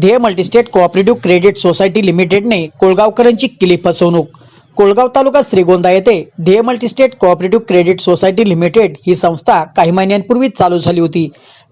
Dhyey multistate cooperative credit society लिमिटेडने कोळगावकरांची केली फसवणूक. कोळगाव तालुका श्रीगोंदा येथे Dhyey multistate cooperative credit society limited ही संस्था काही महिन्यांपूर्वी चालू झाली होती.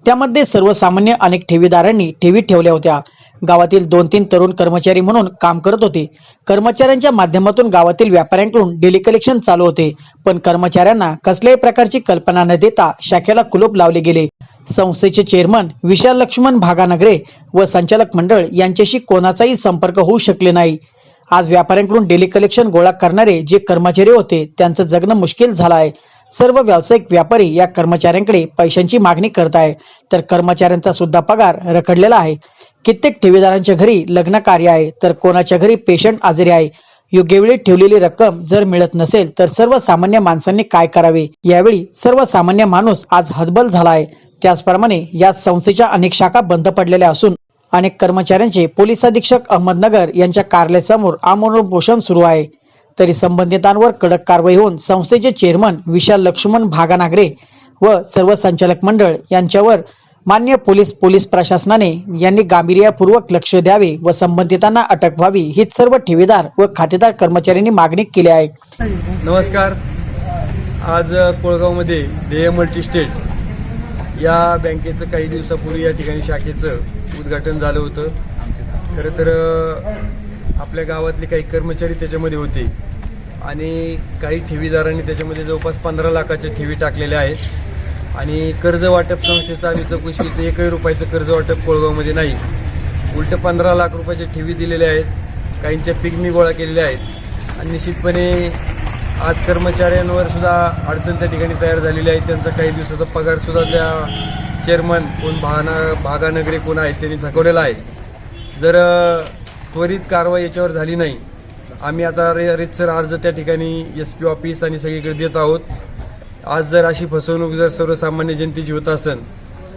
त्यामध्ये सर्वसामान्य अनेक ठेवीदारांनी ठेवी ठेवल्या होत्या. गावातील दोन तीन तरुण कर्मचारी म्हणून काम करत होते. कर्मचाऱ्यांच्या माध्यमातून गावातील व्यापाऱ्यांकडून डेली कलेक्शन चालू होते. पण कर्मचाऱ्यांना कसल्याही प्रकारची कल्पना न देता शाखेला कुलूप लावले गेले. संस्थेचे चेअरमन विशाल लक्ष्मण भागानगरे व संचालक मंडळ यांच्याशी कोणाचाही संपर्क होऊ शकले नाही. आज व्यापाऱ्यांकडून डेली कलेक्शन गोळा करणारे जे कर्मचारी होते त्यांचं जगणं मुश्किल झालं आहे सर्व व्यावसायिक व्यापारी या कर्मचाऱ्यांकडे पैशांची मागणी करत आहे तर कर्मचाऱ्यांचा सुद्धा पगार रखडलेला आहे. कित्येक ठेवीदारांच्या घरी लग्न कार्य आहे तर कोणाच्या घरी पेशंट आजारी आहे योग्य वेळी ठेवलेली रक्कम जर मिळत नसेल तर सर्वसामान्य माणसांनी काय करावे? यावेळी सर्वसामान्य माणूस आज हतबल झाला आहे. त्याचप्रमाणे या संस्थेच्या अनेक शाखा बंद पडलेल्या असून अनेक कर्मचाऱ्यांचे पोलीस अधीक्षक अहमदनगर यांच्या कार्यालयासमोर आमरण पोषण सुरू आहे. तरी संबंधितांवर कडक कारवाई होऊन संस्थेचे चेअरमन विशाल लक्ष्मण भागानागरे व सर्व संचालक मंडळ यांच्यावर मान्य पोलीस पोलीस प्रशासनाने यांनी गांभीर्यपूर्वक लक्ष द्यावे व संबंधितांना अटक व्हावी हीच सर्व ठेवीदार व खातेदार कर्मचाऱ्यांनी मागणी केली आहे. नमस्कार. आज कोळगावमध्ये मल्टी मल्टीस्टेट या बँकेचं काही दिवसापूर्वी या ठिकाणी शाखेचं उद्घाटन झालं होतं. खरं तर आपल्या गावातले काही कर्मचारी त्याच्यामध्ये होते आणि काही ठेवीदारांनी त्याच्यामध्ये जवळपास पंधरा लाखाच्या ठेवी टाकलेल्या आहेत. आणि कर्ज वाटप संस्थेचं आम्ही चौकशीचं एकही रुपयाचं कर्ज वाटप कोळगावमध्ये नाही. उलट पंधरा लाख रुपयाच्या ठेवी दिलेल्या आहेत. काहींच्या पिगमी गोळा केलेल्या आहेत. आणि निश्चितपणे आज कर्मचाऱ्यांवर सुद्धा अडचण त्या ठिकाणी तयार झालेली आहे. त्यांचा काही दिवसाचा पगार सुद्धा त्या चेअरमन कोण भाना भागानगरी कोण आहेत त्यांनी थकवलेला आहे. जर त्वरित कारवाई याच्यावर झाली नाही आम्ही आता रे रितसर अर्ज त्या ठिकाणी एस पी ऑफिस आणि सगळीकडे देत आहोत. आज जर अशी फसवणूक जर सर्वसामान्य जनतेची होत असेल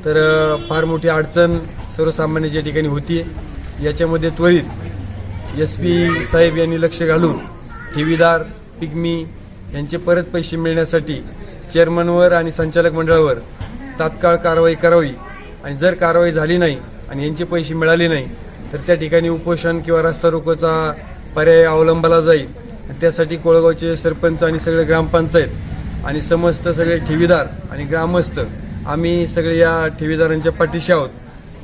तर फार मोठी अडचण सर्वसामान्याच्या ठिकाणी होती याच्यामध्ये त्वरित एस पी साहेब यांनी लक्ष घालून ठेवीदार पिग्मी यांचे परत पैसे मिळण्यासाठी चेअरमनवर आणि संचालक मंडळावर तात्काळ कारवाई करावी. आणि जर कारवाई झाली नाही आणि यांचे पैसे मिळाले नाही तर त्या ठिकाणी उपोषण किंवा रस्ता रोकोचा पर्याय अवलंबला जाईल. आणि त्यासाठी कोळगावचे सरपंच आणि सगळे ग्रामपंचायत आणि समस्त सगळे ठेवीदार आणि ग्रामस्थ आम्ही सगळे या ठेवीदारांच्या पाठीशी आहोत.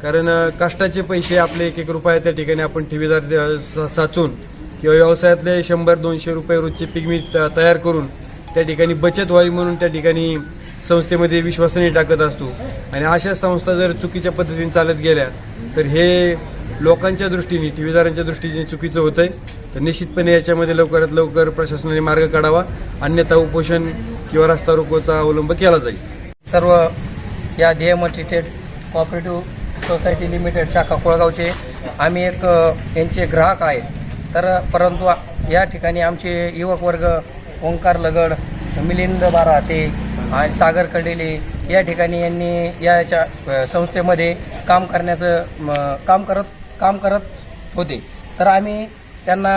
कारण काष्टाचे कष्टाचे पैसे आपले एक एक रुपया त्या ठिकाणी आपण ठेवीदार साचून किंवा व्यवसायातले शंभर दोनशे रुपये रोजचे पीक मी तयार करून त्या ठिकाणी बचत व्हावी म्हणून त्या ठिकाणी संस्थेमध्ये विश्वासाने टाकत असतो. आणि अशा संस्था जर चुकीच्या पद्धतीने चालत गेल्या तर हे लोकांच्या दृष्टीने ठेवीदारांच्या दृष्टीने चुकीचं होतंय. तर निश्चितपणे याच्यामध्ये लवकरात लवकर प्रशासनाने मार्ग काढावा. अन्यथा उपोषण किंवा रस्ता रोकोचा अवलंब केला जाईल. सर्व या ध्येय स्टेट कॉपरेटिव्ह सोसायटी लिमिटेड शाखा कोळगावचे आम्ही एक यांचे ग्राहक आहेत. तर परंतु या ठिकाणी आमचे युवक वर्ग ओंकार लगड मिलिंद बाराते आणि सागर कडेले या ठिकाणी यांनी याच्या संस्थेमध्ये काम करण्याचं काम करत काम करत होते. तर आम्ही त्यांना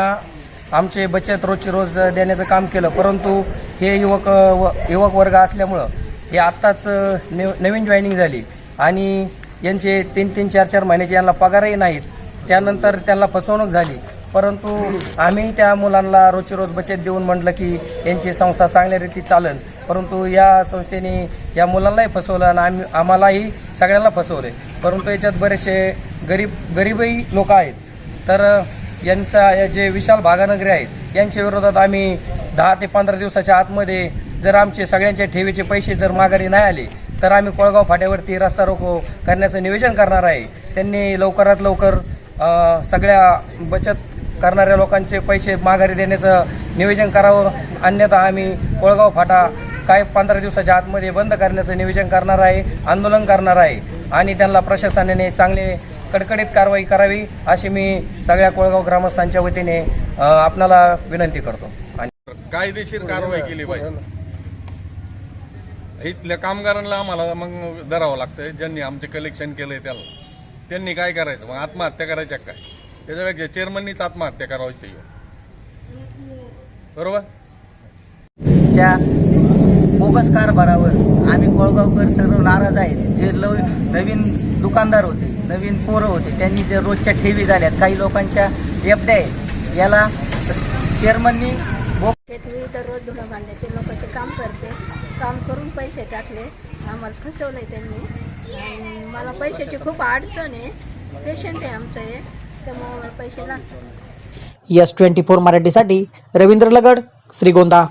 आमचे बचत रोजची रोज देण्याचं काम केलं. परंतु हे युवक व युवक वर्ग असल्यामुळं हे आत्ताच नव नवीन जॉईनिंग झाली. आणि यांचे तीन तीन चार चार महिन्याचे यांना पगारही नाहीत. त्यानंतर त्यांना फसवणूक झाली. परंतु आम्ही त्या मुलांना रोजची रोज बचत देऊन म्हटलं की यांची संस्था चांगल्या रीती चालन. परंतु या संस्थेने या मुलांनाही फसवलं आणि आम्ही आम्हालाही सगळ्यांना फसवले परंतु याच्यात बरेचसे गरीब गरीबही लोक आहेत. तर यांचा या जे विशाल भागानगरी आहेत यांच्या विरोधात आम्ही दहा ते पंधरा दिवसाच्या आतमध्ये जर आमचे सगळ्यांच्या ठेवीचे पैसे जर माघारी नाही आले तर आम्ही कोळगाव फाट्यावरती रस्ता रोको करण्याचं निवेदन करणार आहे. त्यांनी लवकरात लवकर सगळ्या बचत करणाऱ्या लोकांचे पैसे माघारी देण्याचं नियोजन करावं. अन्यथा आम्ही कोळगाव फाटा काय पंधरा दिवसाच्या आतमध्ये बंद करण्याचं नियोजन करणार आहे आंदोलन करणार आहे. आणि त्यांना प्रशासनाने चांगले कडकडीत कारवाई करावी अशी मी सगळ्या कोळगाव ग्रामस्थांच्या वतीने आपणाला विनंती करतो. आणि कायदेशीर कारवाई केली पाहिजे. इथल्या कामगारांना आम्हाला मग धरावं लागतंय. ज्यांनी आमचे कलेक्शन केलंय त्याला. त्यांनी काय करायचं? मग आत्महत्या करायच्या काय? त्याच्यापेक्षा चेअरमननीच आत्महत्या करावी ते. बरोबर? च्या बोगस कारभारावर आम्ही कोळगावकर सर्व नाराज आहेत. जे लव नवीन दुकानदार होते नवीन पोरं होते. त्यांनी जे रोजच्या ठेवी झाल्यात काही लोकांच्या एफड्या आहेत. याला चेअरमननी मी दररोज धुणं भांड्याचे लोकांचे काम करते. काम करून पैसे टाकले. आम्हाला फसवलंय त्यांनी. आणि मला पैशाची खूप अडचण आहे. पेशंट आहे आमचं हे. त्यामुळे मला पैसे लागतात. एस ट्वेंटी फोर मराठीसाठी रवींद्र लगड श्रीगोंदा.